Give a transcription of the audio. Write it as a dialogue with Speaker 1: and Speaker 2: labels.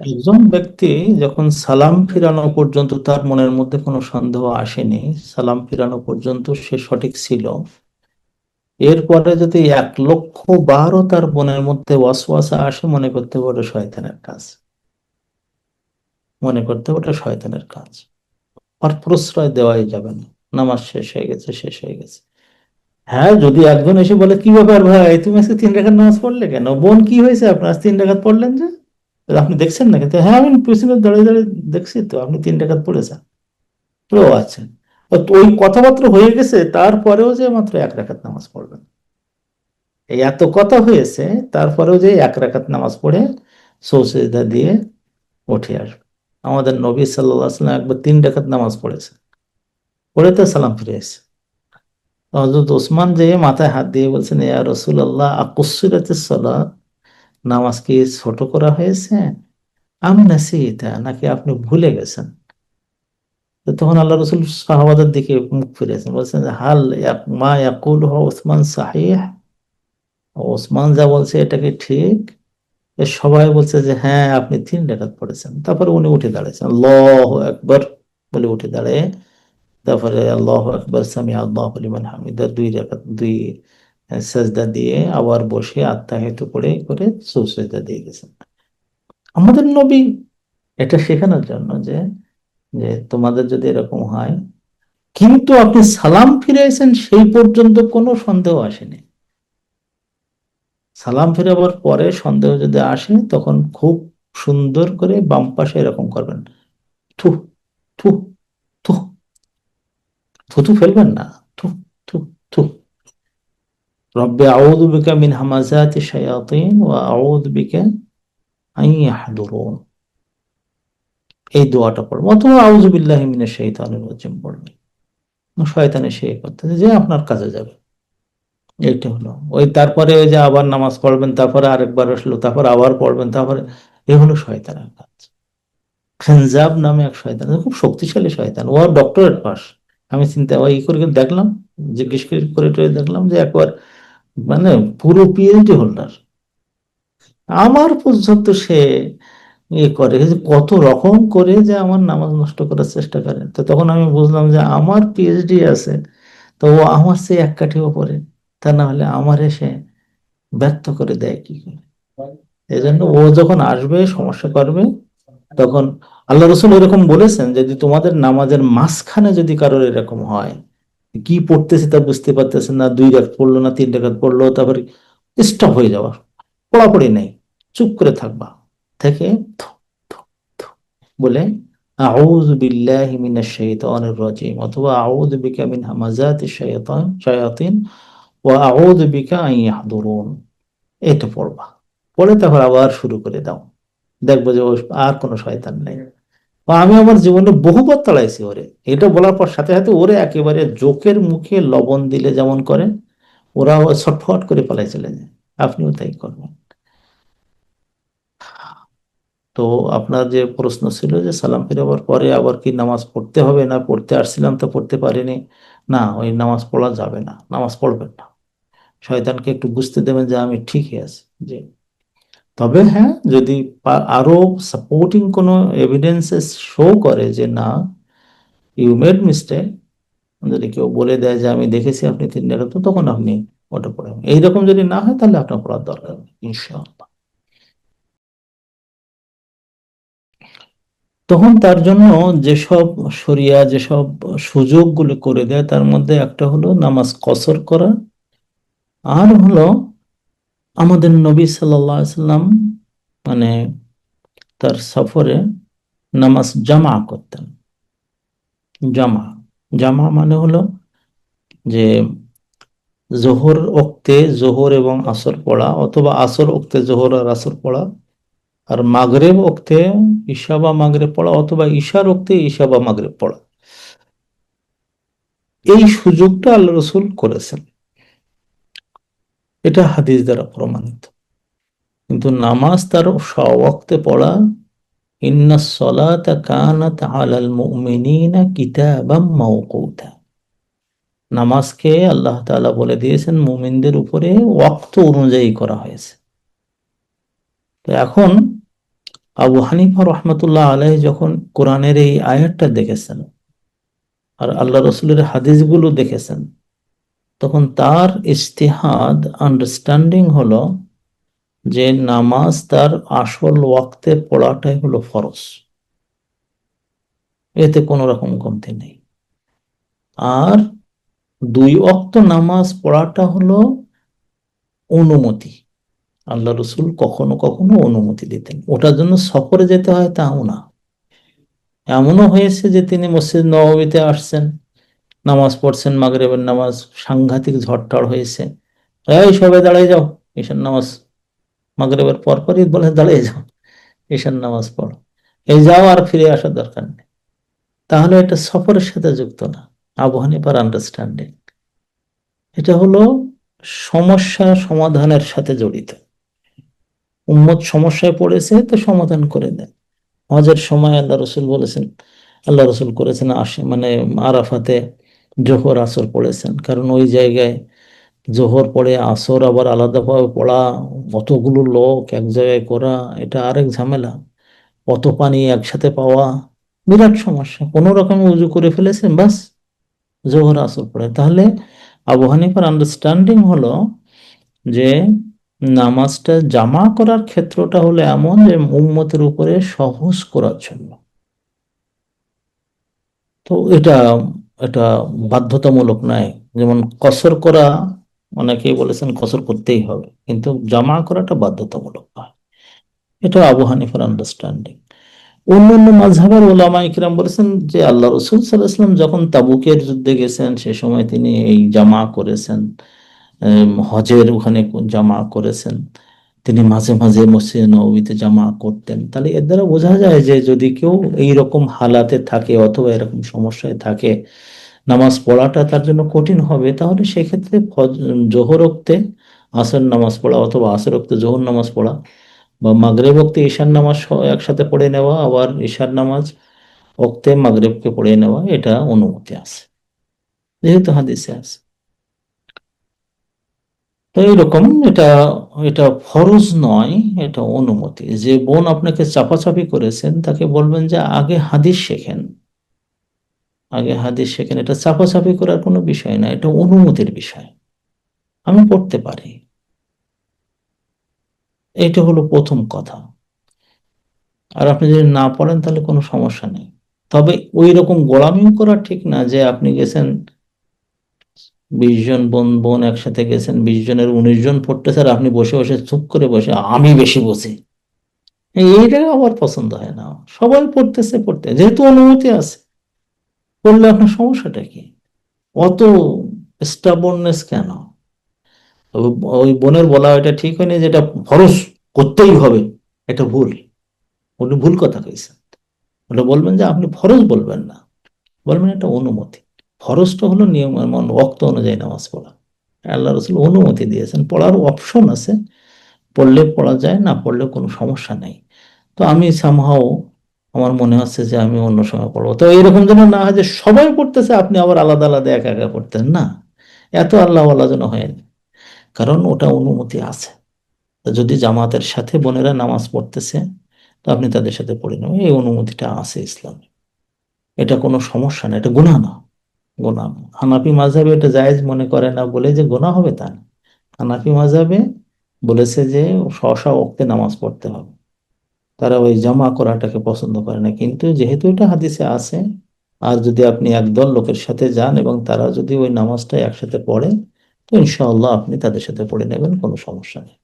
Speaker 1: একজন ব্যক্তি যখন সালাম ফিরানো পর্যন্ত তার মনের মধ্যে কোনো সন্দেহ আসেনি, সালাম ফিরানো পর্যন্ত সে সঠিক ছিল। এরপরে যদি এক লক্ষ বারও তার মনের মধ্যে ওয়াসওয়াসা আসে, মনে করতে পারে শয়তানের কাজ। মনে করতে ওটা শয়তানের কাজ। আর প্রশ্রয় দেওয়াই যাবে না। নামাজ শেষ হয়ে গেছে, শেষ হয়ে গেছে। হ্যাঁ যদি একজন এসে বলে, কি ব্যাপার ভাই? তুমি আজকে তিন রেখাত নামাজ পড়লে কেন? বোন কি হয়েছে? আপনার তিন রেখাত পড়লেন যে? আপনি দেখছেন না কিন্তু হ্যাঁ আমি পিছনে দাঁড়িয়ে দাঁড়িয়ে দেখছি তো, আপনি তিন রেখাত পড়েছেন ও আচ্ছা। ওই কথাবার্তা হয়ে গেছে, তারপরেও যে মাত্র এক রাখাত নামাজ পড়বেন। এই এত কথা হয়েছে, তারপরেও যে এক রাখাত নামাজ পড়ে সৌসিদা দিয়ে উঠে আসবে। আমাদের নবী সাল্লাহ সাল্লাম একবার তিন ডাকাত নামাজ পড়েছে। পড়ে তো সালাম ফিরে এসে হজরত ওসমান যে মাথায় হাত দিয়ে বলছেন, ইয়া রসুল আল্লাহ আকুসুরাতে সালাত? নামাজ কি ছোট করা হয়েছে? আমি নাসিতা, নাকি আপনি ভুলে গেছেন? তখন আল্লাহ রসুল সাহাবাদের দিকে মুখ ফিরেছেন বলছেন, হাল মা ইয়াকুল ওসমান সাহিহ? ওসমান যা বলছে, এটা কি ঠিক? সবাই বলছে যে হ্যাঁ আপনি তিন রেখাত পড়েছেন। তারপরে উনি উঠে দাঁড়িয়েছেন আল্লাহ একবার বলে উঠে দাঁড়িয়ে, তারপরে, আল্লাহ একবার সামি আল্লাহ লিমান হামিদা। দুই রেখাত, দুই সাজদা দিয়ে আবার বসে আত্মাহিত করে করে সুসজদা দিয়ে গেছেন। আমাদের নবী এটা শেখানোর জন্য যে যে তোমাদের যদি এরকম হয়, কিন্তু আপনি সালাম ফিরেছেন সেই পর্যন্ত কোনো সন্দেহ আসেনি। সালাম ফিরাবার পরে সন্দেহ যদি আসে তখন খুব সুন্দর করে বাম পাশে এরকম করবেন। থু থু থু থুতু ফেলবেন না। রব্বে আউযু বিকা মিন হামাযাতি শায়াতিন আউযু বিকা এই দোয়াটা পড়বেন অথবা রাজিম পড়বেন। শয়তানে সে করতেছে যে আপনার কাজে যাবে। এইটা হলো। ওই তারপরে যে আবার নামাজ পড়বেন, তারপরে আরেকবার আসলো, তারপর আবার পড়বেন, তারপরে এ হলো শয়তানের কাজ। খেনজাব নামে এক শয়তান খুব শক্তিশালী শয়তান। ও ডক্টরেট পাস। আমি চিন্তা ওই করে দেখলাম, জিজ্ঞেস করে দেখলাম যে একবার মানে পুরো পিএইচডি হোল্ডার আমার পর্যন্ত সে ইয়ে করে কত রকম করে যে আমার নামাজ নষ্ট করার চেষ্টা করে। তো তখন আমি বুঝলাম যে আমার পিএইচডি আছে, তো ও আমার সে এক কাঠি ওপরে তা না হলে আমার এসে ব্যর্থ করে দেয় কি করে? এই জন্য ও যখন আসবে, সমস্যা করবে, তখন আল্লাহ রসুল এরকম বলেছেন, যদি তোমাদের নামাজের মাঝখানে যদি কারোর এরকম হয় কি পড়তেছে তা বুঝতে পারতেছে না, দুই রাত পড়ল না, তিন রাত পড়ল, তারপরে স্টপ হয়ে যাওয়া, পড়াপড়ি নেই, চুপ করে থাকবা। থেকে বলে, আউযু বিল্লাহি মিনাশ শাইতানির রাজিম অথবা, আউযু বিকা মিন হামাযাতি শায়াতান শায়াতিন, ওয়া আউযু বিকা আন ইয়াহদুরুন এটা পড়বা। পড়ে তারপর আবার শুরু করে দাও। দেখব যে আর কোনো শয়তান নেই। আমি আমার জীবনে বহুবার তাড়াইছি ওরে। এটা বলার পর সাথে সাথে ওরে একেবারে জোকের মুখে লবণ দিলে যেমন করে ওরা ছটফট করে পালাই চলে যায় আপনিও তাই করবেন। তো আপনার যে প্রশ্ন ছিল যে সালাম ফিরাবার পরে আবার কি নামাজ পড়তে হবে না, পড়তে আসছিলাম তো পড়তে পারিনি। না, ওই নামাজ পড়া যাবে না, নামাজ পড়বেন না। শয়তানকে একটু বুঝতে দেবেন যে আমি ঠিকই আছি। যে তবে হ্যাঁ যদি আরও সাপোর্টিং কোনো এভিডেন্সেস শো করে যে না ইউ মেড মিস্টেক যদি কেউ বলে দেয় যে আমি দেখেছি আপনি তিন তো তখন আপনি ওটা পড়েন এইরকম যদি না হয়, তাহলে আপনার পড়ার দরকার ইনশাআল্লাহ। তখন তার জন্য যেসব শরিয়া, যেসব সুযোগগুলো করে দেয়, তার মধ্যে একটা হলো নামাজ কসর করা, আর হলো আমাদের নবী সাল্লাম মানে তার সফরে নামাজ জামা করতেন। জামা জামা মানে হলো যে জোহর ওক্তে জোহর এবং আসর পড়া অথবা আসর ওক্তে জোহর আর আসর পড়া আর মাগরেব ওক্তে ঈশা বা মাগরেব পড়া অথবা ঈশার ওক্তে ঈশা বা মাগরেব পড়া। এই সুযোগটা আল্লাহ রসুল করেছেন। এটা হাদিস দ্বারা প্রমাণিত। কিন্তু নামাজ তার সওয়াক্তে পড়া, ইন্না সলাতা কানাত আলাল মুমিনিনা কিতাবাম মাওকুতা। নামাজকে আল্লাহ তাআলা বলে দিয়েছেন, মুমিনদের উপরে ওয়াক্ত অনুযায়ী করা হয়েছে। তো এখন আবু হানিফা রহমতুল্লাহ আলহ যখন কোরআনের এই আয়াতটা দেখেছেন, আর আল্লাহ রসুলের হাদিসগুলো দেখেছেন তখন তার ইস্তেহাদ আন্ডারস্ট্যান্ডিং হলো যে নামাজ তার আসল ওয়াক্তে পড়াটাই হলো ফরজ। এতে কোনো রকম কমতি নেই। আর দুই অক্ত নামাজ পড়াটা হলো অনুমতি। আল্লাহ রসুল কখনো কখনো অনুমতি দিতেন। ওটার জন্য সফরে যেতে হয় তাও না। এমনও হয়েছে যে তিনি মসজিদ নবমীতে আসছেন। নামাজ পড়ছেন মাগরেবের নামাজ, সাংঘাতিক ঝড়টড় হয়েছে। এই সবাই দাঁড়িয়ে যাও, ঈশান নামাজ মাগরেবের পরপরই বলে দাঁড়িয়ে যাও, ঈশান নামাজ পড়ো। এই যাও আর ফিরে আসার দরকার নেই। তাহলে এটা সফরের সাথে যুক্ত না। আবহানি পার আন্ডারস্ট্যান্ডিং এটা হলো সমস্যা সমাধানের সাথে জড়িত। উম্মত সমস্যায় পড়েছে তো সমাধান করে দেন। হজের সময় আল্লাহ রসুল বলেছেন, আল্লাহ রসুল করেছেন আসে মানে আরাফাতে জোহর আসর পড়েছেন। কারণ ওই জায়গায় জোহর পড়ে আসর আবার আলাদাভাবে পড়া অতগুলো লোক এক জায়গায় করা, এটা আরেক ঝামেলা। অত পানি একসাথে পাওয়া বিরাট সমস্যা। কোনো রকমে উজু করে ফেলেছেন, বাস জোহর আসর পড়ে। তাহলে আবু হানিফার আন্ডারস্ট্যান্ডিং হলো যে নামাজটা জামা করার ক্ষেত্রটা হলো এমন যে উম্মতের উপরে সহজ করার জন্য। তো এটা এটা বাধ্যতামূলক নয় যেমন কসর করা, অনেকেই বলেছেন কসর করতেই হবে, কিন্তু জামা করাটা বাধ্যতামূলক নয়। এটা আবু হানিফার আন্ডারস্ট্যান্ডিং অন্য অন্য মাঝহাবের ওলামা ইকরাম বলেছেন যে আল্লাহ রসুল সাল্লাহাম যখন তাবুকের যুদ্ধে গেছেন, সে সময় তিনি এই জামা করেছেন হজের ওখানে জামা করেছেন। তিনি মাঝে মাঝে মসজিদ নবীতে জামা করতেন। তাহলে এর দ্বারা বোঝা যায় যে যদি কেউ এই রকম হালাতে থাকে অথবা এরকম সমস্যায় থাকে, নামাজ পড়াটা তার জন্য কঠিন হবে, তাহলে সেক্ষেত্রে জোহরক্তে আসর নামাজ পড়া অথবা আসরক্তে জোহর নামাজ পড়া বা মাগরেব ওক্তে ঈশান নামাজ একসাথে পড়ে নেওয়া, আবার ঈশার নামাজ ওক্তে মাগরেবকে পড়ে নেওয়া, এটা অনুমতি আছে। যেহেতু হাদিসে আছে। এইরকম, এটা এটা ফরজ নয়, এটা অনুমতি। যে বোন আপনাকে চাপাচাপি করেছেন, তাকে বলবেন যে আগে হাদিস শেখেন। আগে হাদিস শেখেন, এটা চাপাচাপি করার কোনো বিষয় না, এটা অনুমতির বিষয়। আমি পড়তে পারি। এটা হলো প্রথম কথা। আর আপনি যদি না পড়েন, তাহলে কোনো সমস্যা নেই। তবে ওই রকম গোলামিও করা ঠিক না যে আপনি গেছেন বিশ জন বোন বোন একসাথে গেছেন, বিশ জনের উনিশ জন পড়তেছে আর আপনি বসে বসে, চুপ করে বসে, আমি বেশি বসি। এইটা আমার পছন্দ হয় না। সবাই পড়তেছে, পড়তে। যেহেতু অনুমতি আছে, পড়লে আপনার সমস্যাটা কি? অত স্টাবননেস কেন? ওই বোনের বলা এটা ঠিক হয়নি যে এটা ফরস করতেই হবে, এটা ভুল। উনি ভুল কথা কইছেন। ওটা বলবেন যে আপনি ফরজ বলবেন না। বলবেন এটা অনুমতি। ফরজটা হলো নিয়ম রক্ত অনুযায়ী নামাজ পড়া। আল্লাহ রসুল অনুমতি দিয়েছেন, পড়ার অপশন আছে, পড়লে পড়া যায়, না পড়লে কোনো সমস্যা নেই। তো আমি সামহাও আমার মনে হচ্ছে যে আমি অন্য সময় পড়ব। তো এরকম যেন না হয় যে সবাই পড়তেছে, আপনি আবার আলাদা আলাদা একা একা পড়তেন। না, এত আল্লাহ আল্লাহ যেন হয়নি কারণ ওটা অনুমতি আছে। যদি জামাতের সাথে বোনেরা নামাজ পড়তেছে, তো আপনি তাদের সাথে পড়ে নেবেন। এই অনুমতিটা আছে ইসলামে। এটা কোনো সমস্যা না, এটা গুণা না। গোনা হানাফি মাঝাবে এটা জায়েজ মনে করে না বলে যে গোনা হবে তা না। হানাফি মাঝাবে বলেছে যে স্ব ওক্তে নামাজ পড়তে হবে। তারা ওই জমা করাটাকে পছন্দ করে না। কিন্তু যেহেতু এটা হাদিসে আছে, আর যদি আপনি একদল লোকের সাথে যান এবং তারা যদি ওই নামাজটা একসাথে পড়ে, তো ইনশাআল্লাহ আপনি তাদের সাথে পড়ে নেবেন, কোনো সমস্যা নেই।